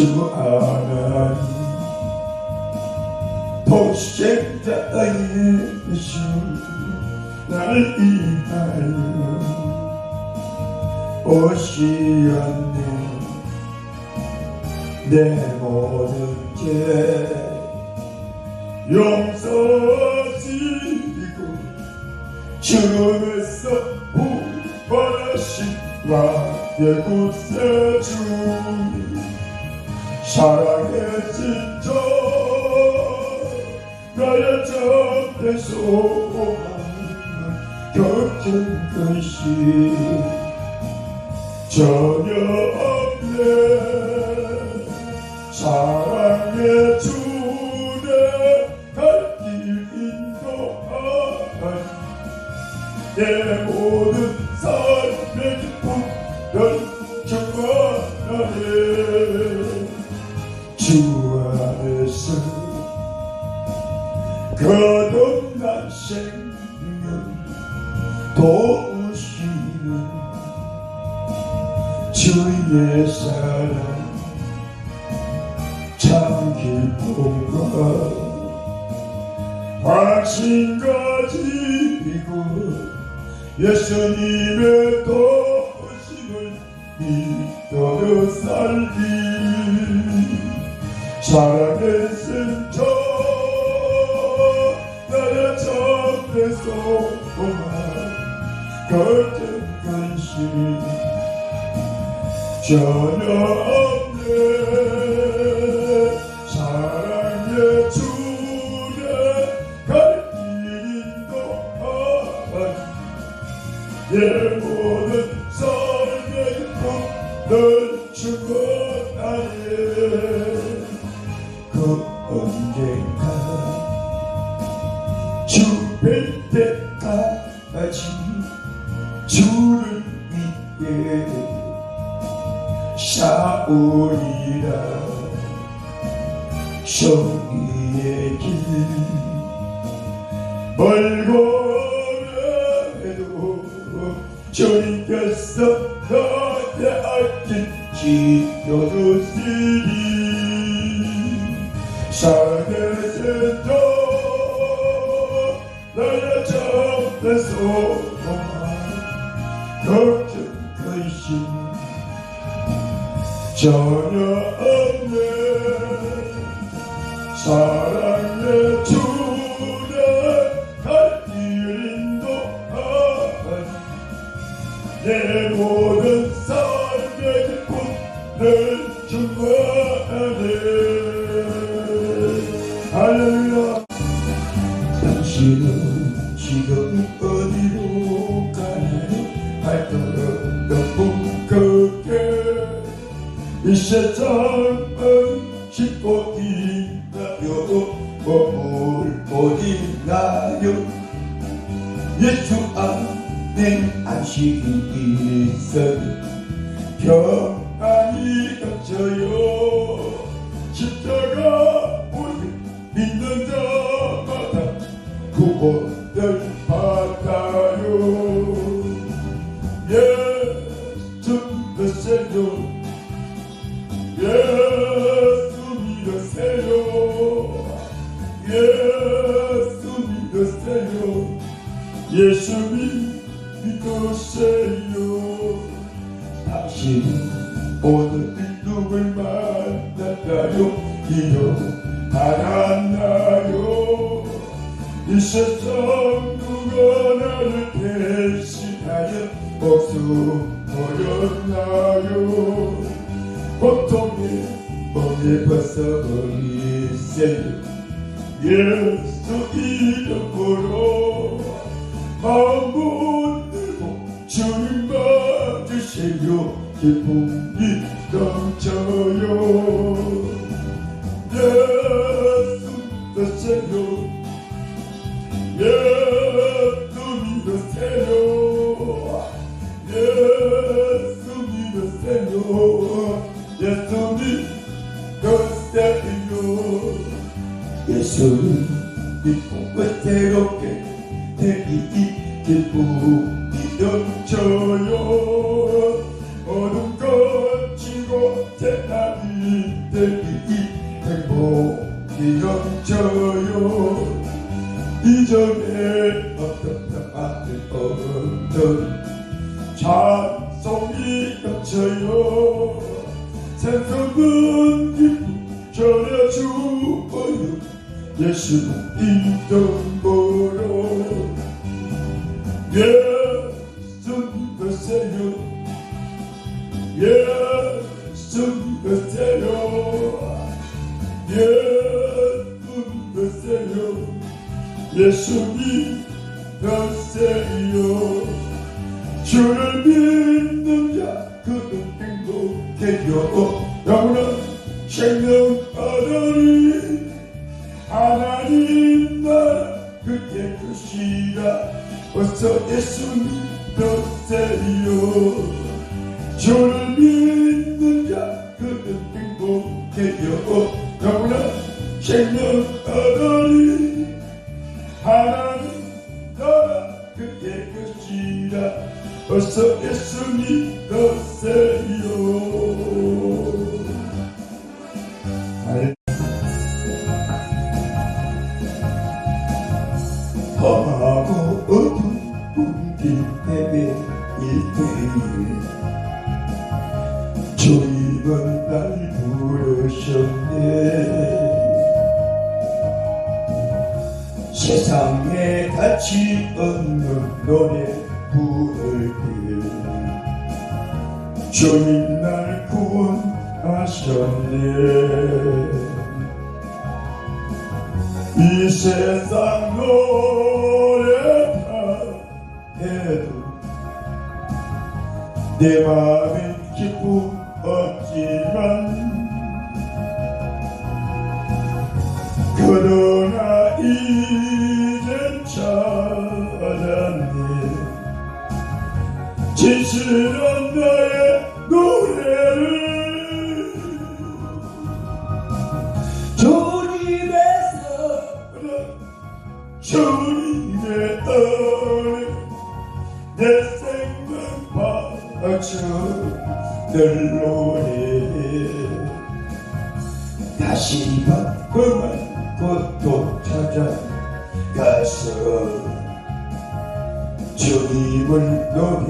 Sübhanen Poşette ayırmışım Naibel Oşiyane Demonun ke? Yomsatiku Çürüse bu bana şıkla Yekut seçum 사랑해진 저 나의 적대 소망 겪은 것이 전혀 없네. 사랑의 주 to her. God of that shame. 거듭한 신 저녁. 저기에 길 멀고 내 모든 삶의 기쁨을 주마 안에 Boksu Moyotayo Boktomi Bonye Pasa Boli Seigneur Yeah perdido Y es solo un tiempo entero que te 예수 믿으세요. 주를 믿는 자 그는 행복해요. 영원한 생명 하나님 하나님 나라 그게 그시라. 어서 예수 믿으세요. 주를 믿는 자 그는 행복해요. 영원한 생명 하나님 부를 때 주님 날 구원하셨 주님의 은혜 내 생명 바쳐 늘 노래해. 다시 바꾸만 곳도 찾아가서 주님을 노래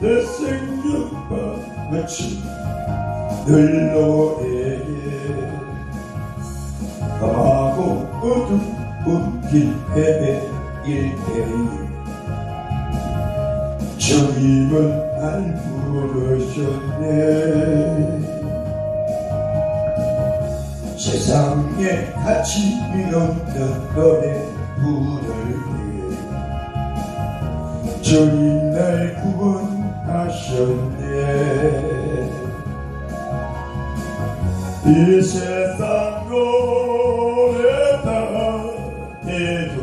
내 생명 바치 늘 노래해 험하고 어두운 길 헤매일 때에 주님은 날 부르셨네. 세상에 가치 없는 노래 부를 때 주님 날 구원하셨네. 이 세상 노래다 해도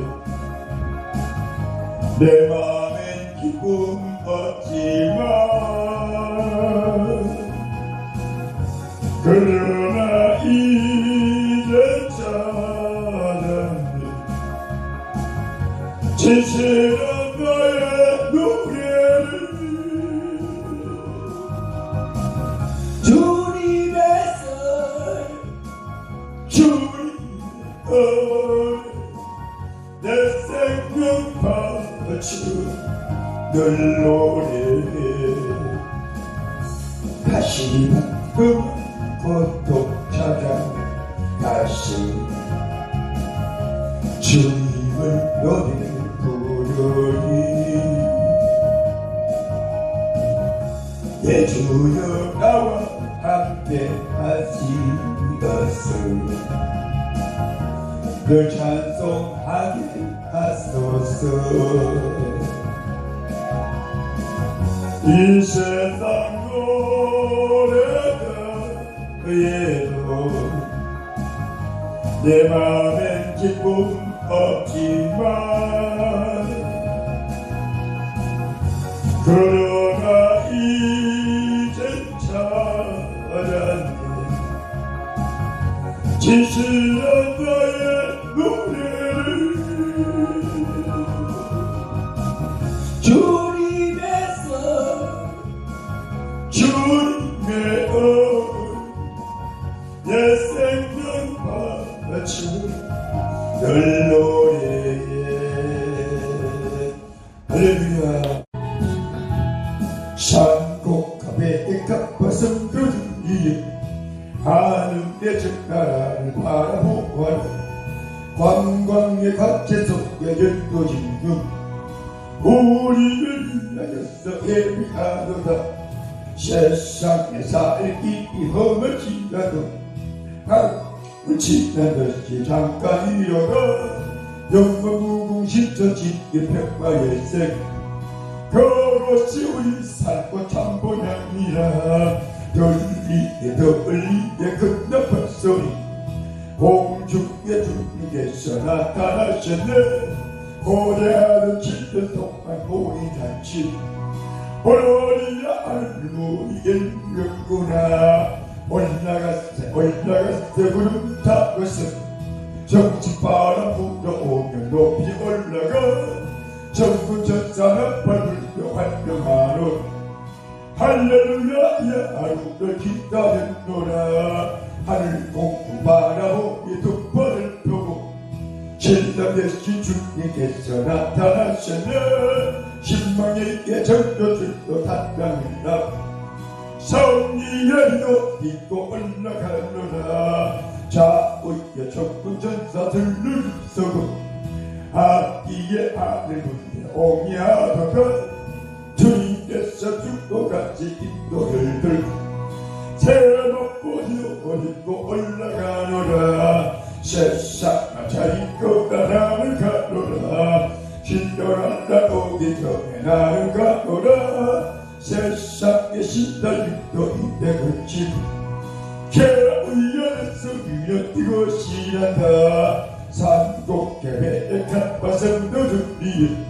내 맘엔 기쁨 늘 노래해 다시 바꿈 보통 찾아다시 주님을 노래 부르니 내 주여 나와 함께 하시 것을 늘 찬송하게 하소서. 이 세상 노래들에도 내 맘엔 기쁨 없지만 그러나 이젠 찾았네. 진실 위에 하늘의 전나라를 바라보아라. 관광의 갇혀 속에 열도진 중 우리를 위하여서 예비하도다. 세상에 살기 지난 것이 잠깐이려가 영원 무궁심저 짓게 평화일색 그것이 우리 살고 참보냥이라. 돌리게 돌리게 큰 높은 소리. 공중에 주님께서 나타나셨네. 고대하는 짓을 동안 우리 잔치. 오늘이야 알고 이겼구나. 올라갔세 올라갔세 구름 타고서 정치 바람 불어오면 높이 올라가. 전군 전사는 할렐루야 야루를 기다렸노라? 하늘 공부 바라보니 두 번을 펴고 신랑 대신 주님께서 나타나셨네. 신망의 예정도 줄도 단장이라 성리에도 믿고 올라가노라. 좌우에 적군 전사들을 서고 앞뒤에 아들 군대 옹야도가 주님께서 죽고 같이 인도를 들고 제놓고 버리고 올라가노라. 세상 자리고 나를 가노라. 신령한 오기 전에 나를 가노라. 세상에 신달림도 이때 그치 개우연에서 위에 뛰고 시란다. 산곡개배에 갓바슴도 준비해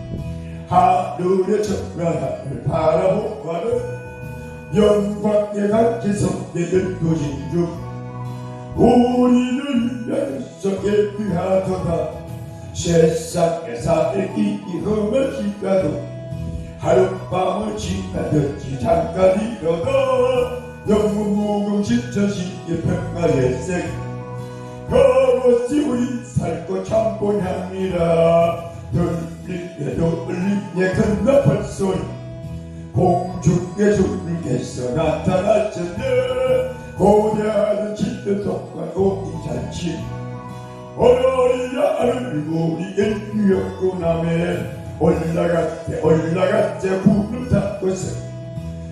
하늘의 천라를 바라보아는 영광의 같이 성대 열도진 중 우리를 위하여서 예비하도다. 세상에 살기 험하지가도 하룻밤을 지나든지 잠깐이라도 영문 무궁 지쳐시게 평가일색 그것이 우리 살고 참고향이라 들리게 돌리게 큰 높은 소리. 공중에 주님께서 나타나셨네. 고대하는 동안 오기 잔치. 오늘이야 알고 우리의 유역구남에 올라갔대 올라갔대 구름 닫고서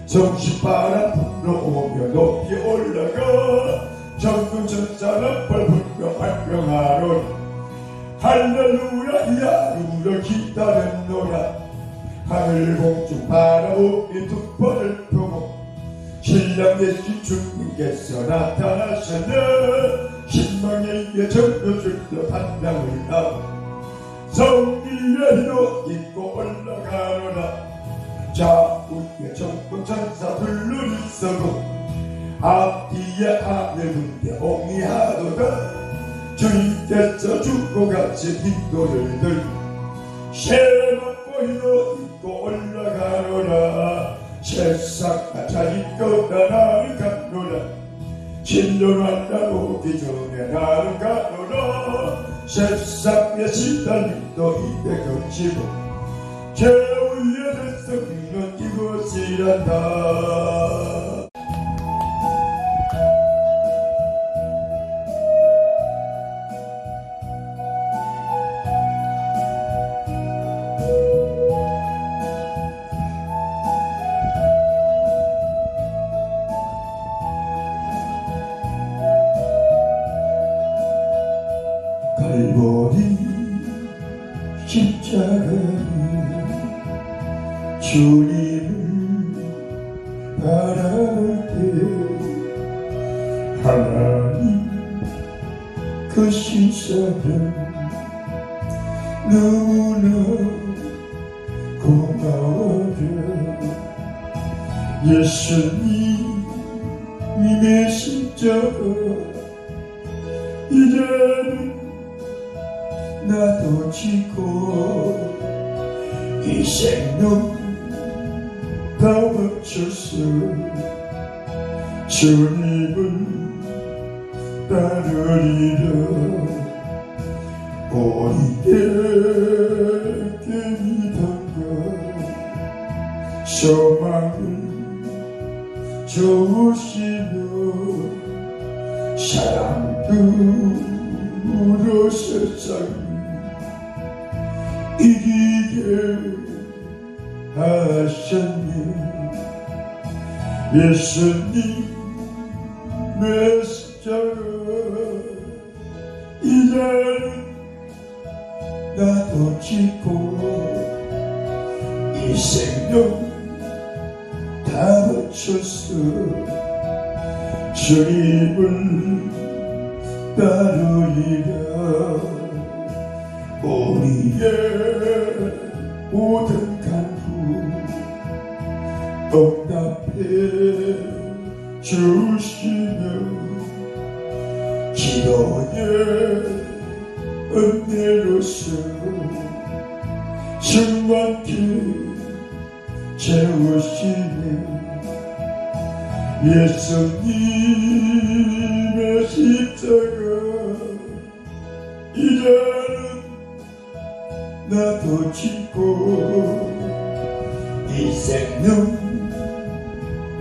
정신바람 불러오며 높이 올라가. 정군 전사는 벌불며 활병하노니 할렐루야 야루를 기다렸노라 하늘 공중 바라보니 두 번을 펴고 신랑 대신 주님께서 나타나셨네. 신망의 예정도 줄도 단장을 하고 성리에도 입고 올라가노라. 좌우에 정권 전사 둘러 있어도 앞뒤에 하늘 군대 옹이하도다 주님께서 죽고 같이 빈도를 들고 새놓고 입고 올라가노라. 세상 자리고 나를 가노라. 날 오기 전에 나를 가노라. 세상에 시달림도 이때 거치고. 겨우에 성는 이곳이란다 그 신사는 너무나 고마워요 예수님의 십자가 이제는 나도 지고 이 생명 다 바쳤어. 주님을 따르리라. 우리에게 믿음과 소망을 주시며 사랑으로 세상 이기게 하셨네. 예수님의 십자 가 이제는 나도 짓고 이 생명 다 바쳤어. 주님을 따르리라. 우리의 모든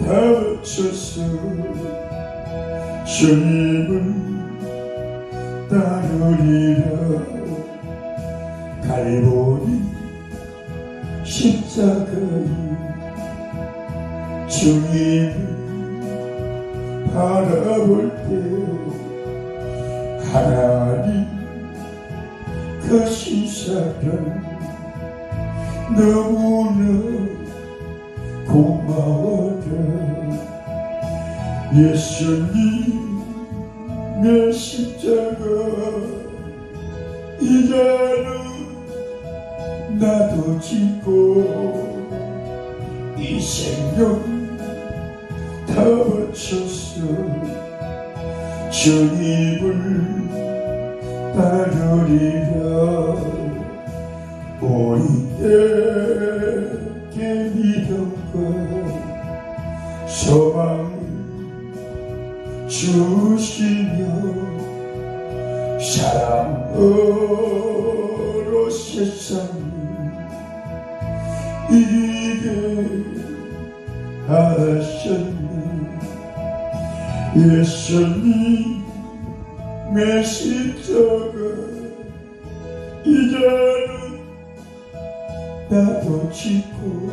다 바쳤어 주님을 따르리라 갈보리 십자가에 주님을 바라볼 때 하나님 그 시사를 너무나 예수님의 십자가. 이제는 나도 짓고 이 생명 다 바쳤어 주님을 따르리라 하셨네 예수님의 십자가 이제는 나도 짓고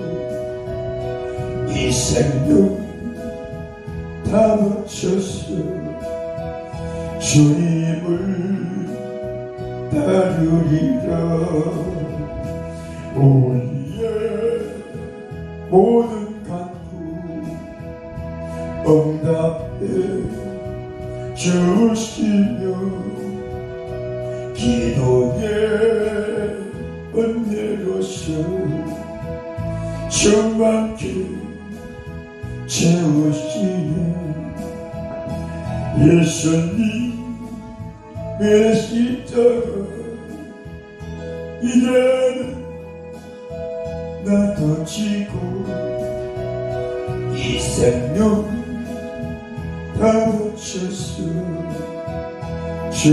이 생명 다 바쳤어. 주님을 따르리라. 우리의 모든 기도의 은혜로서 충만히 채우시네. 예수님의 십자가 이제는 나도 지고 이 생명 다 바쳤어 주